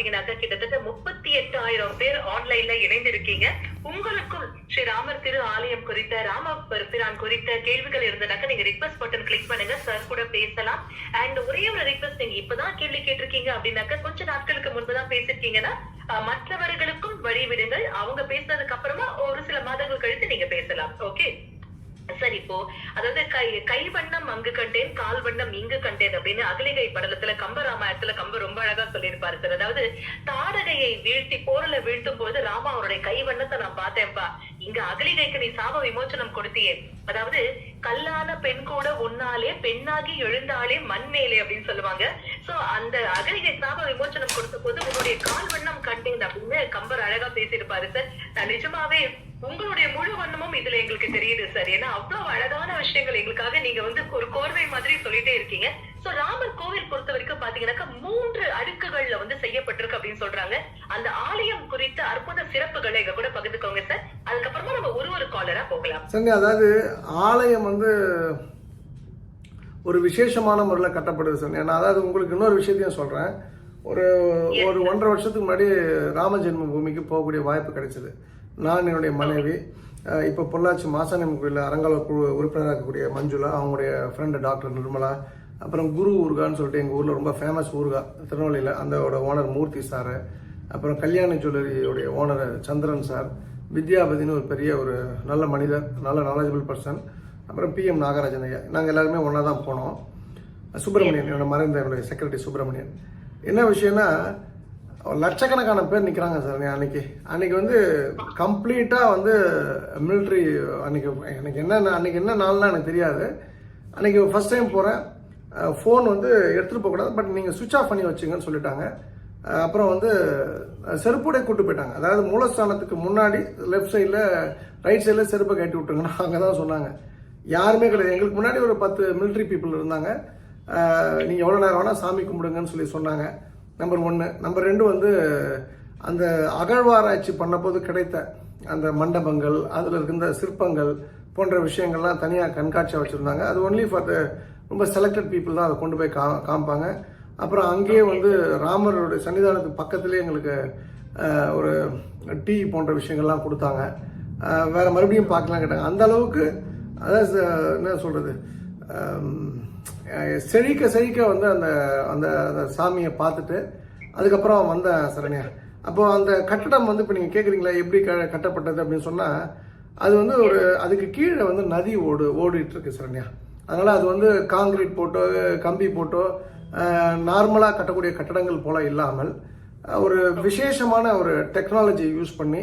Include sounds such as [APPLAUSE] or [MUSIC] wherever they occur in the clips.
பாத்தீங்கன்னாக்க கிட்டத்தட்ட முப்பத்தி எட்டாயிரம் பேர் ஆன்லைன்ல இணைந்திருக்கீங்க. உங்களுக்கும் ஸ்ரீ ராமர் திரு ஆலயம் குறித்த ராம பிரான் குறித்த கேள்விகள் இருந்தனாக்கா நீங்க ரிக்வஸ்ட் பட்டன் கிளிக் பண்ணுங்க சார் கூட பேசலாம். அண்ட் ஒரே ஒரு ரிக்வஸ்ட் நீங்க இப்பதான் கேள்வி கேட்டிருக்கீங்க அப்படின்னாக்கா கொஞ்ச நாட்களுக்கு முன்புதான் பேசிருக்கீங்கன்னா மற்றவர்களுக்கும் வழி விடுங்கள் அவங்க பேசுனதுக்கு அப்புறமா ஒரு சில மாதங்கள் கழித்து நீங்க பேசலாம். ஓகே சரி இப்போ அதாவது கை கை வண்ணம் அங்கு கண்டேன் கால் வண்ணம் இங்கு கண்டேன் அப்படின்னு அகலிகை படலத்துல கம்ப ராமாயணத்துல கம்ப ரொம்ப அழகா சொல்லியிருப்பாரு சார். அதாவது தாடகையை வீழ்த்தி போர்ல வீழ்த்தும் போது ராமா அவருடைய கை வண்ணத்தை நான் பார்த்தேன்ப்பா இங்க அகலிகைக்கு நீ சாப விமோச்சனம் கொடுத்தியே. அதாவது கல்லான பெண் கூட உன்னாலே பெண்ணாகி எழுந்தாலே மண் மேலே அப்படின்னு சொல்லுவாங்க. சோ அந்த அகலிகை சாப விமோச்சனம் கொடுத்த போது உன்னுடைய கால் வண்ணம் கண்டேன் அப்படின்னு கம்பர் அழகா பேசியிருப்பாரு சார். நான் நிஜமாவே உங்களுடைய முழு வண்ணமும் இதுல எங்களுக்கு தெரியுது சார் ஏன்னா அவ்வளவு அழகான விஷயங்கள் எங்களுக்காக நீங்க வந்து ஒரு கோர்வை மாதிரி சொல்லிட்டே இருக்கீங்க. சோ ராமர் கோவில் பொறுத்த வரைக்கும் பாத்தீங்கன்னாக்கா மூன்று அடுக்குகள்ல வந்து செய்யப்பட்டிருக்கு அப்படின்னு சொல்றாங்க. அந்த ஆலயம் குறித்த அற்புத சிறப்புகளை எங்க கூட பகிர்ந்துக்கோங்க சார் அதுக்கப்புறமா நம்ம ஒரு ஒரு காலரா போகலாம். சரி அதாவது ஆலயம் வந்து ஒரு விசேஷமான முறையில் கட்டப்படுது சார் நான் அதாவது உங்களுக்கு இன்னொரு விஷயத்தையும் சொல்கிறேன் ஒரு ஒரு ஒன்றரை வருஷத்துக்கு முன்னாடி ராம ஜென்ம பூமிக்கு போகக்கூடிய வாய்ப்பு கிடைச்சது. நான் என்னுடைய மனைவி இப்போ பொள்ளாச்சி மாசாணியம் கோயிலில் அரங்கால குழு உறுப்பினராக இருக்கக்கூடிய மஞ்சுளா அவங்களுடைய ஃப்ரெண்டு டாக்டர் நிர்மலா அப்புறம் குரு ஊர்கான்னு சொல்லிட்டு எங்கள் ஊரில் ரொம்ப ஃபேமஸ் ஊர்கா திருநெல்வேலியில் அந்தோட ஓனர் மூர்த்தி சார் அப்புறம் கல்யாண ஜுவல்லரியோடைய ஓனர் சந்திரன் சார் வித்யாபதினு ஒரு பெரிய ஒரு நல்ல மனிதர் நல்ல நாலேஜபிள் பர்சன் அப்புறம் பிஎம் நாகராஜன் ஐயா. நாங்கள் எல்லாருமே ஒன்றா தான் போனோம். சுப்பிரமணியன் என்னோட மறைந்த என்னுடைய செக்ரட்டரி சுப்பிரமணியன். என்ன விஷயம்னா லட்சக்கணக்கான பேர் நிற்கிறாங்க சார் அன்னைக்கு. அன்னைக்கு வந்து கம்ப்ளீட்டாக வந்து மிலிட்ரி அன்னைக்கு எனக்கு என்ன அன்னைக்கு என்ன நாள்னா எனக்கு தெரியாது. அன்னைக்கு ஃபர்ஸ்ட் டைம் போகிறேன் ஃபோன் வந்து எடுத்துகிட்டு போகக்கூடாது பட் நீங்கள் சுவிட்ச் ஆஃப் பண்ணி வச்சுங்கன்னு சொல்லிட்டாங்க. அப்புறம் வந்து அஹ் செருப்போடய கூட்டு போயிட்டாங்க. அதாவது மூலஸ்தானத்துக்கு முன்னாடி லெஃப்ட் சைடில் ரைட் சைடில் செருப்பை கட்டி விட்டுருங்கன்னா அங்கே தான் சொன்னாங்க. யாருமே கிடையாது. எங்களுக்கு முன்னாடி ஒரு பத்து மிலிட்ரி பீப்புள் இருந்தாங்க. நீங்கள் எவ்வளோ நேரம் வேணால் சாமி கும்பிடுங்கன்னு சொல்லி சொன்னாங்க. நம்பர் ஒன்று நம்பர் ரெண்டு வந்து அந்த அகழ்வாராய்ச்சி பண்ணபோது கிடைத்த அந்த மண்டபங்கள் அதில் இருக்கின்ற சிற்பங்கள் போன்ற விஷயங்கள்லாம் தனியாக கண்காட்சியாக வச்சுருந்தாங்க. அது ஒன்லி ஃபார் த ரொம்ப செலக்டட் பீப்புள் தான் அதை கொண்டு போய் கா காமிப்பாங்க. அப்புறம் அங்கேயே வந்து ராமருடைய சன்னிதானத்துக்கு பக்கத்துலேயே எங்களுக்கு ஒரு டீ போன்ற விஷயங்கள்லாம் கொடுத்தாங்க. வேற மறுபடியும் பார்க்கலாம் கேட்டாங்க. அந்த அளவுக்கு அதான் என்ன சொல்றது அஹ், செழிக்க செழிக்க வந்து அந்த அந்த அந்த சாமியை பார்த்துட்டு அதுக்கப்புறம் வந்தேன் சரண்யா. அப்போ அந்த கட்டடம் வந்து இப்போ நீங்கள் கேட்குறீங்களா எப்படி க கட்டப்பட்டது அப்படின்னு சொன்னால் அது வந்து ஒரு அதுக்கு கீழே வந்து நதி ஓடு ஓடிட்டு இருக்கு சரண்யா. அதனால் அது வந்து காங்கிரீட் போட்டோ கம்பி போட்டோ நார்மலாக கட்டக்கூடிய கட்டடங்கள் போல் இல்லாமல் ஒரு விசேஷமான ஒரு டெக்னாலஜி யூஸ் பண்ணி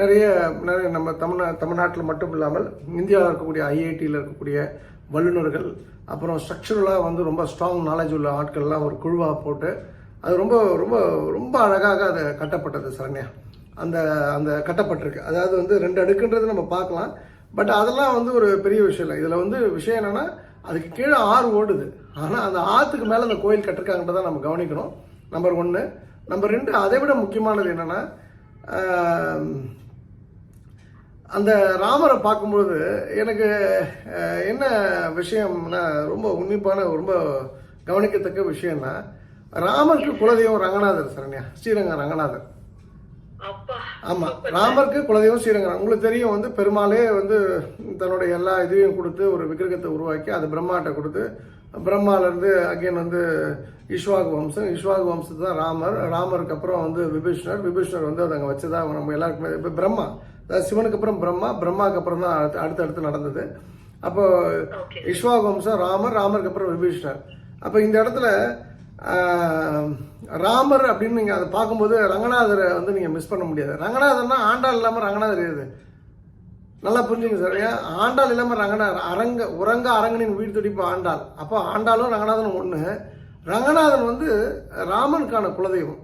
நிறைய நிறைய நம்ம தமிழ்நா தமிழ்நாட்டில் மட்டும் இல்லாமல் இந்தியாவில் இருக்கக்கூடிய ஐஐடியில் இருக்கக்கூடிய வல்லுநர்கள் அப்புறம் ஸ்ட்ரக்சரலாக வந்து ரொம்ப ஸ்ட்ராங் நாலேஜ் உள்ள ஆட்கள்லாம் ஒரு குழுவாக போட்டு அது ரொம்ப ரொம்ப ரொம்ப அழகாக அது கட்டப்பட்டது சரண்யா. அந்த அந்த கட்டப்பட்டிருக்கு. அதாவது வந்து ரெண்டு அடுக்குன்றது நம்ம பார்க்கலாம். பட் அதெல்லாம் வந்து ஒரு பெரிய விஷயம் இல்லை. இதில் வந்து விஷயம் என்னென்னா அதுக்கு கீழே ஆறு ஓடுது. ஆனால் அந்த ஆற்றுக்கு மேலே அந்த கோயில் கட்டிருக்காங்கன்றதை நம்ம கவனிக்கணும். நம்பர் ஒன்று நம்பர் ரெண்டு அதை விட முக்கியமானது என்னென்னா அந்த ராமரை பார்க்கும்பொழுது எனக்கு என்ன விஷயம்னா ரொம்ப உன்னிப்பான ரொம்ப கவனிக்கத்தக்க விஷயம்னா ராமருக்கு குலதெய்வம் ரங்கநாதர் சரண்யா ஸ்ரீரங்கம் ரங்கநாதர். அப்பா. ஆமா ராமருக்கு குலதெய்வம் ஸ்ரீரங்கம். உங்களுக்கு தெரியும் வந்து பெருமாளே வந்து தன்னுடைய எல்லா இதையும் கொடுத்து ஒரு விக்கிரகத்தை உருவாக்கி அது பிரம்மாட்ட கொடுத்து பிரம்மால இருந்து அகைன் வந்து இஷ்வாகு வம்சம். இஷ்வாகு வம்சத்து தான் ராமர் ராமருக்கு அப்புறம் வந்து விபீஷ்ணர். விபீஷ்ணர் வந்து அதை அங்கே வச்சதா நம்ம எல்லாருக்குமே இப்போ பிரம்மா. சிவனுக்கு அப்புறம் பிரம்மா பிரம்மாக்கு அப்புறம் தான் அடுத்து அடுத்து அடுத்து நடந்தது. அப்போ ஓகே. இஷ்வாகு வம்சம் ராமர் ராமருக்கு அப்புறம் விபீஷ்ணர். அப்போ இந்த இடத்துல ராமர் அப்படின்னு நீங்கள் அதை பார்க்கும்போது ரங்கநாதரை வந்து நீங்கள் மிஸ் பண்ண முடியாது. ரங்கநாதர்னா ஆண்டாள் இல்லாமல் ரங்கநாதர் எது? நல்லா புரிஞ்சுங்க சார் ஏன்? ஆண்டாள் இல்லாமல் ரங்கநாதர் அரங்க உறங்க அரங்கனின் வீடு துடிப்பு ஆண்டாள். அப்போ ஆண்டாளும் ரங்கநாதனும் ஒன்று ரங்கநாதன் வந்து ராமனுக்கான குலதெய்வம்.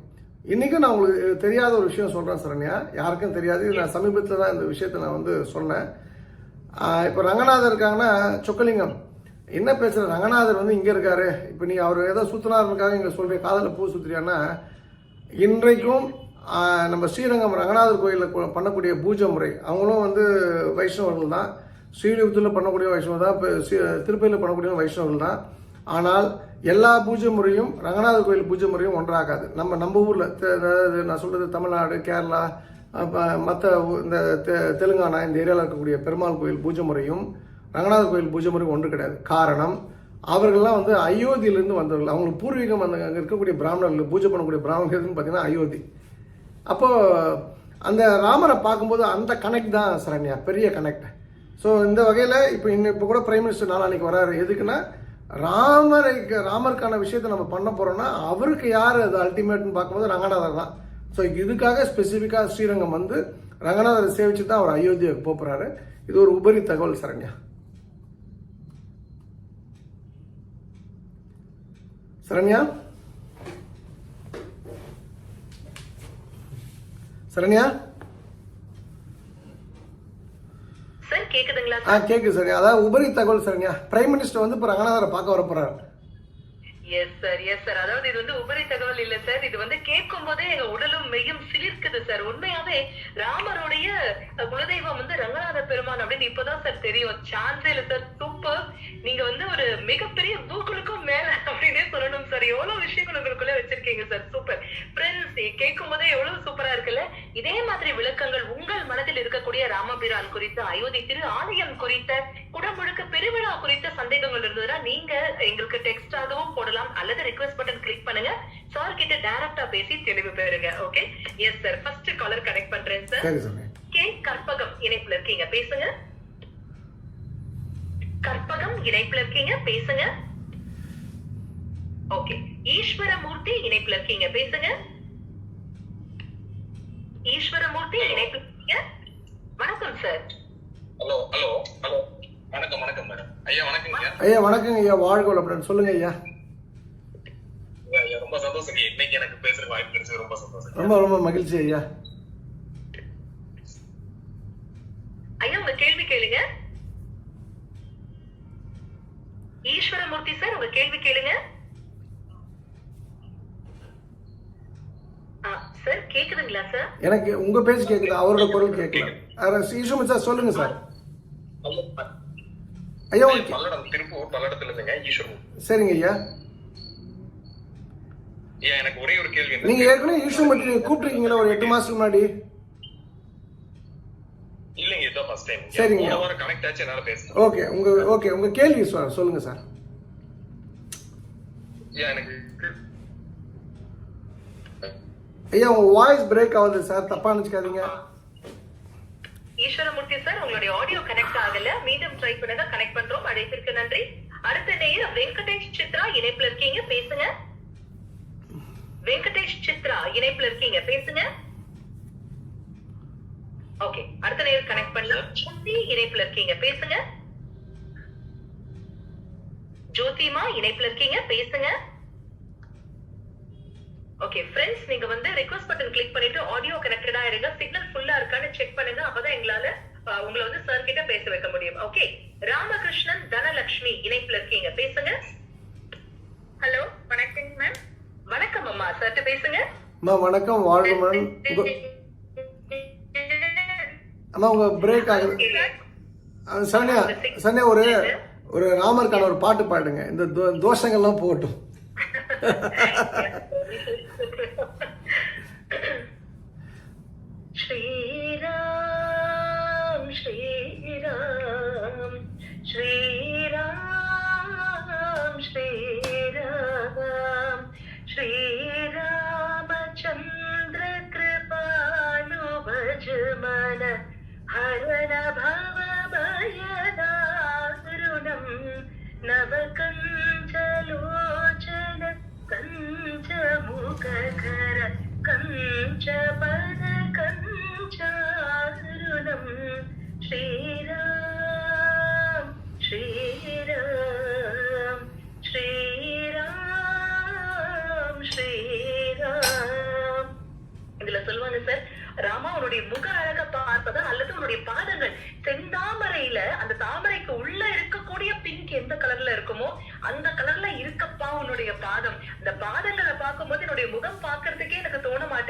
இன்றைக்கும் நான் உங்களுக்கு தெரியாத ஒரு விஷயம் சொல்கிறேன் சரண்யா. யாருக்கும் தெரியாது. இது நான் சமீபத்தில் தான் இந்த விஷயத்தை நான் வந்து சொன்னேன். இப்போ ரங்கநாதர் இருக்காங்கன்னா சொக்கலிங்கம். என்ன பேசுகிற ரங்கநாதர் வந்து இங்கே இருக்காரு. இப்போ நீ அவர் ஏதோ சுத்தினாருக்காக இங்கே சொல்கிற காதலில் பூ சுத்துறியான்னா இன்றைக்கும் நம்ம ஸ்ரீரங்கம் ரங்கநாதர் கோயிலில் பண்ணக்கூடிய பூஜை முறை அவங்களும் வந்து வைஷ்ணவர்கள் தான். ஸ்ரீலிபுத்தூரில் பண்ணக்கூடிய வைஷ்ணவ தான். இப்போ திருப்பதியில் பண்ணக்கூடிய வைஷ்ணவர்கள் தான். ஆனால் எல்லா பூஜை முறையும் ரங்கநாத கோயில் பூஜை முறையும் ஒன்றாகாது. நம்ம நம்ம ஊரில் அதாவது நான் சொல்கிறது தமிழ்நாடு கேரளா மற்ற இந்த தெ- தெலுங்கானா இந்த ஏரியாவில் இருக்கக்கூடிய பெருமாள் கோயில் பூஜை முறையும் ரங்கநாதர் கோயில் பூஜை முறையும் ஒன்று கிடையாது. காரணம் அவர்கள்லாம் வந்து அயோத்தியிலேருந்து வந்தவர்கள். அவங்களுக்கு பூர்வீகம் அந்த அங்கே இருக்கக்கூடிய பிராமணர்கள் பூஜை பண்ணக்கூடிய பிராமணர்கள் பார்த்தீங்கன்னா அயோத்தி. அப்போது அந்த ராமரை பார்க்கும்போது அந்த கனெக்ட் தான் சரண்யா. பெரிய கனெக்ட் ஸோ இந்த வகையில் இப்போ இன்னும் இப்போ கூட பிரைம் மினிஸ்டர் நாளான்னைக்கு வராரு. எதுக்குன்னா ராமரைக்கு ராமருக்கான விஷயத்தை நம்ம பண்ண போறோம்னா அவருக்கு யார் அது அல்டிமேட்னு பார்க்கும்போது ரங்கநாதர் தான். ஸோ இதுக்காக ஸ்பெசிஃபிக்காக ஸ்ரீரங்கம் வந்து ரங்கநாதரை சேவிச்சு தான் அவர் அயோத்தியாவுக்கு போகிறாரு இது ஒரு உபரி தகவல் சரண்யா. சரண்யா? சரண்யா? சார் கேக்குதுங்களா ஆ கேக்குது சரண்யா அதாவது உபரி தகவல் சரண்யா பிரைம் மினிஸ்டர் வந்து இப்போ ரங்கநாதரை பார்க்க வர போறாரு எஸ் சார் எஸ் சார் அதாவது இது வந்து உபரி தகவல் இல்ல சார் இது வந்து கேட்கும் போதே எங்க உடலும் மெய்யும் சிலிர்க்குது சார் உண்மையாவே ராமருடைய குலதெய்வம் வந்து ரங்கநாத பெருமான் அப்படின்னு இப்பதான் சார் தெரியும். சான்ஸே இல்ல சார் சூப்பர் நீங்க வந்து ஒரு மிகப்பெரிய பூக்களுக்கும் மேல அப்படின்னே சொல்லணும் சார் எவ்வளவு விஷயங்கள் உங்களுக்குள்ள வச்சிருக்கீங்க சார் சூப்பர் ஃப்ரெண்ட்ஸ் கேட்கும் போதே எவ்வளவு சூப்பரா இருக்குல்ல? இதே மாதிரி விளக்கங்கள் உங்கள் மனதில் இருக்கக்கூடிய ராமபிரான் குறித்த அயோத்தி திரு ஆலயம் குறித்த குடமுழுக்கு பெருவிழா குறித்த சந்தேகங்கள் இருந்ததுன்னா நீங்க எங்களுக்கு டெக்ஸ்டாகவும் போடலாம் அல்லது ரிக்வெஸ்ட் பட்டன் கிளிக் பண்ணுங்க. சார் கிட்ட டைரக்டா பேசி தெளிவு பெறுங்க. Okay yes sir first caller connect பண்றேன் சார் கே கற்பகம் இணைப்புல இருக்கீங்க. பேசுங்க. கற்பகம் இணைப்புல இருக்கீங்க. பேசுங்க. ஓகே ஈஸ்வரமூர்த்தி இணைப்புல இருக்கீங்க. பேசுங்க. ஈஸ்வரமூர்த்தி இணைப்புல இருக்கீங்க. வணக்கம் சார் ஹலோ ஹலோ ஹலோ வணக்கம் வணக்கம் மேடம் ஐயா வணக்கங்க ஐயா. வணக்கங்க ஐயா வாழ்க வளமுடன் சொல்லுங்க ஐயா. ஐயா ரொம்ப சந்தோஷம் இன்னைக்கு எனக்கு பேசுற வாய்ப்பு கிடைச்சது ரொம்ப சந்தோஷம் ரொம்ப ரொம்ப மகிழ்ச்சி ஐயா. ஐயா உங்க கேள்வி கேளுங்க. ஈஸ்வரமூர்த்தி சார் உங்க கேள்வி கேளுங்க. ஆ, சார் கேக்குதுங்களா சார்? எனக்கு உங்க பேச்சு கேக்குது அவரோட குரல் கேட்கல ஈஸ்வரன் சார் சொல்லுங்க சார். ஐயா ஓகே. பல்லடம் திருப்பூர் பல்லடத்துல இருந்துங்க ஈஸ்வரன். சரிங்க ஐயா. ஐயா எனக்கு ஒரே ஒரு கேள்வி நீங்க. ஏற்கனவே ஈஸ்வரன் நீங்க கூப்பிட்டுருக்கீங்களா ஒரு எட்டு மாசத்துக்கு முன்னாடி. இல்லைங்க இதுதான் ஃபர்ஸ்ட் டைம் சரிங்க. போன வாரம் கனெக்ட் ஆச்சு என்னால பேசணும் ஓகே உங்க ஓகே உங்க கேள்வி சார் சொல்லுங்க சார். ஐயா எனக்கு ஐயா உங்க வாய்ஸ் பிரேக் ஆகுது சார் தப்பா நினைச்சுக்காதீங்க. ஈஸ்வரமூர்த்தி சார் உங்களுடைய ஆடியோ கனெக்ட் ஆகல. மீண்டும் ட்ரை பண்ணுங்க கனெக்ட் பண்றோம். அழைப்பிற்கு நன்றி. அடுத்த நேயர் வெங்கடேஷ் சித்ரா இணைப்புல இருக்கீங்க பேசுங்க. வெங்கடேஷ் சித்ரா இணைப்புல இருக்கீங்க பேசுங்க. ஓகே அடுத்த நேயர் கனெக்ட் பண்ணலாம். ஜோதி இணைப்புல இருக்கீங்க பேசுங்க. ஜோதிமா இணைப்புல இருக்கீங்க பேசுங்க. ஓகே ஃப்ரெண்ட்ஸ் நீங்க வந்து ரெக்வஸ்ட் பட்டன் கிளிக் பண்ணிட்டு ஆடியோ கனெக்டடா இருங்க. சிக்னல் ஃபுல்லா இருக்கான்னு செக் பண்ணுங்க. அப்பதான் எங்களால உங்களை வந்து சார் கிட்ட பேச வைக்க முடியும். ஓகே ராமகிருஷ்ணன் தனலட்சுமி இணைப்புல இருக்கீங்க. பேசுங்க. ஹலோ வணக்கம் மேம் வணக்கம் அம்மா. சார்ட்ட பேசுங்க. அம்மா வணக்கம். வாழ்க உங்க அம்மா உங்க பிரேக் ஆகுது. சரண்யா சரண்யா ஒரு ஒரு ராமருக்கான ஒரு பாட்டு பாடுங்க. இந்த தோஷங்கள்லாம் போகட்டும். [LAUGHS]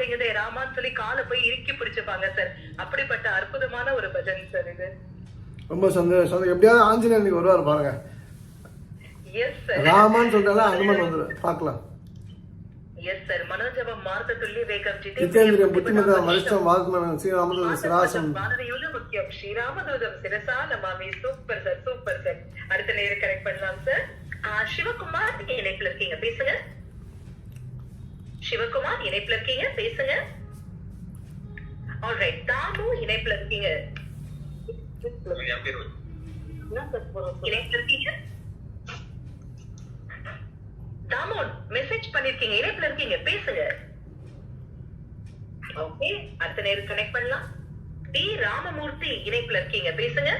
அப்படிங்கறத ராமான்னு சொல்லி காலை போய் இறுக்கி பிடிச்சுப்பாங்க சார் அப்படிப்பட்ட அற்புதமான ஒரு பஜன் சார் இது. ரொம்ப சந்தோஷம். எப்படியாவது ஆஞ்சநேயனுக்கு வருவார் பாருங்க. சூப்பர் சார் சூப்பர் சார் அடுத்த நேரம் கரெக்ட் பண்ணலாம் சார் சிவகுமார் இணைப்புல இருக்கீங்க? பேசுங்க. சிவகுமார் இணைப்புல இருக்கீங்க. பேசுங்க. ஆல்ரைட் தாமு இணைப்புல இருக்கீங்க. இணைப்புல இருக்கீங்க. தாமோன் மெசேஜ் பண்ணிருக்கீங்க. இணைப்புல இருக்கீங்க. பேசுங்க. ஓகே அடுத்த நேரம் கனெக்ட் பண்ணலாம். டி. ராமமூர்த்தி இணைப்புல இருக்கீங்க. பேசுங்க.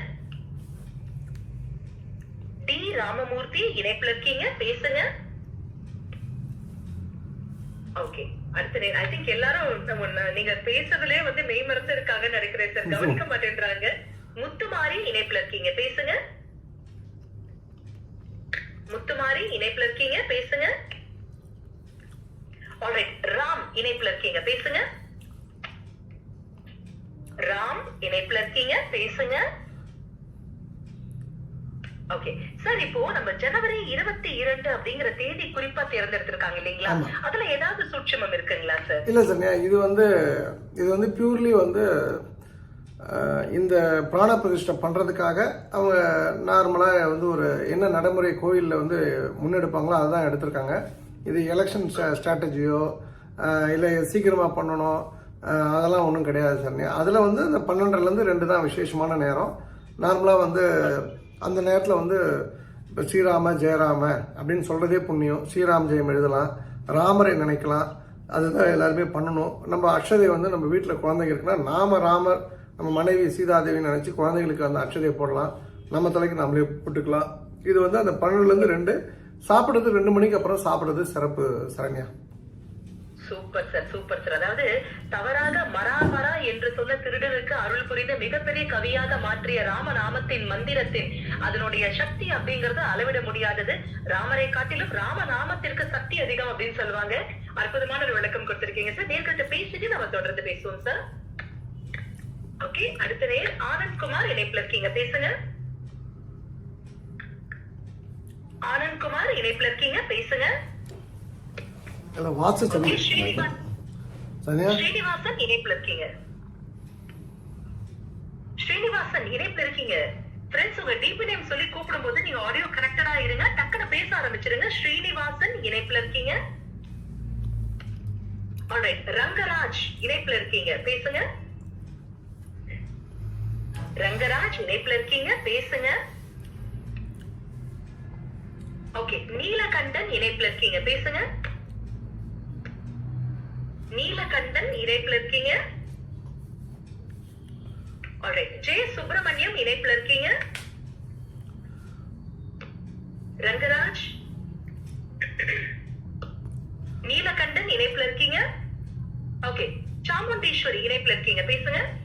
டி. ராமமூர்த்தி இணைப்புல இருக்கீங்க. பேசுங்க. ஓகே அடுத்த ஐ திங்க் எல்லாரும் நீங்க பேசுறதுலயே வந்து மெய் மறந்து இருக்காங்கன்னு நினைக்கிறேன் சார் கவனிக்க மாட்டேன்றாங்க. முத்துமாரி இணைப்புல இருக்கீங்க. பேசுங்க. முத்துமாரி இணைப்புல இருக்கீங்க. பேசுங்க. ஆல்ரைட் ராம் இணைப்புல இருக்கீங்க. பேசுங்க. ராம் இணைப்புல இருக்கீங்க. பேசுங்க. ஓகே சார் இப்போ நம்ம ஜனவரி இருபத்தி இரண்டு அப்படிங்கிற தேதி குறிப்பா தேர்ந்தெடுத்திருக்காங்க இல்லைங்களா. அதுல ஏதாவது சூட்சமம் இருக்குங்களா சார் இல்லை சன்யா இது வந்து இது வந்து பியூர்லி வந்து இந்த பிராண பிரதிஷ்டை பண்ணுறதுக்காக அவங்க நார்மலாக வந்து ஒரு என்ன நடைமுறை கோயிலில் வந்து முன்னெடுப்பாங்களோ அதுதான் எடுத்திருக்காங்க. இது எலெக்ஷன் ஸ்ட்ராட்டஜியோ இல்லை சீக்கிரமாக பண்ணணும் அதெல்லாம் ஒன்றும் கிடையாது சன்யா அதில் வந்து இந்த பன்னெண்டுலேருந்து ரெண்டு தான் விசேஷமான நேரம். நார்மலாக வந்து அந்த நேரத்தில் வந்து இப்போ ஸ்ரீராம ஜெயராம அப்படின்னு சொல்கிறதே புண்ணியம். ஸ்ரீராம் ஜெயம் எழுதலாம். ராமரை நினைக்கலாம். அதுதான் எல்லாருமே பண்ணணும். நம்ம அக்ஷதை வந்து நம்ம வீட்டில் குழந்தைங்க இருக்குன்னா நாம ராமர் நம்ம மனைவி சீதாதேவி நினச்சி குழந்தைங்களுக்கு அந்த அக்ஷதையை போடலாம். நம்ம தலைக்கு நம்மளே போட்டுக்கலாம். இது வந்து அந்த பன்னெண்டுலேருந்து ரெண்டு சாப்பிட்றது ரெண்டு மணிக்கு அப்புறம் சாப்பிட்றது சிறப்பு Saranya. Super sir super sir. அதாவது தவறாக மராமரா என்று சொன்ன திருடனுக்கு அருள் புரிந்த மிகப்பெரிய கவியாக மாற்றிய ராமநாமத்தின் மந்திரத்தின் அதனுடைய சக்தி அப்படிங்கறது அளவிட முடியாதது. ராமரை காட்டிலும் ராமநாமத்திற்கு சக்தி அதிகம் அப்படின்னு சொல்லுவாங்க. அற்புதமான ஒரு விளக்கம் கொடுத்திருக்கீங்க சார். நேர்கிட்ட பேசிட்டு நம்ம தொடர்ந்து பேசுவோம் சார். ஓகே அடுத்த நேர் ஆனந்த்குமார் இணைப்புல இருக்கீங்க. பேசுங்க. ஆனந்த்குமார் இணைப்புல இருக்கீங்க. பேசுங்க. இல்லை சன்யா ஸ்ரீனிவாஸ் சன்யா? ஸ்ரீனிவாசன் இணைப்புல இருக்கீங்க. ஸ்ரீனிவாசன் இணைப்புல இருக்கீங்க. ஃப்ரெண்ட்ஸ் உங்க டிபி நேம் சொல்லி கூப்பிடும்போது நீங்க ஆடியோ கனெக்டடா இருங்க. டக்குனு பேச ஆரம்பிச்சிருங்க. ஸ்ரீனிவாசன் இணைப்புல இருக்கீங்க. ஆல்ரைட் ரங்கராஜ் இணைப்புல இருக்கீங்க. பேசுங்க. ரங்கராஜ் இணைப்புல இருக்கீங்க. பேசுங்க. ஓகே நீலகண்டன் இணைப்புல இருக்கீங்க. பேசுங்க. நீலகண்டன் இணைப்புல இருக்கீங்க. ஜே சுப்பிரமணியம் இணைப்புல இருக்கீங்க. ரங்கராஜ் நீலகண்டன் இணைப்புல இருக்கீங்க. ஓகே சாமுண்டீஸ்வரி இணைப்புல இருக்கீங்க. பேசுங்க.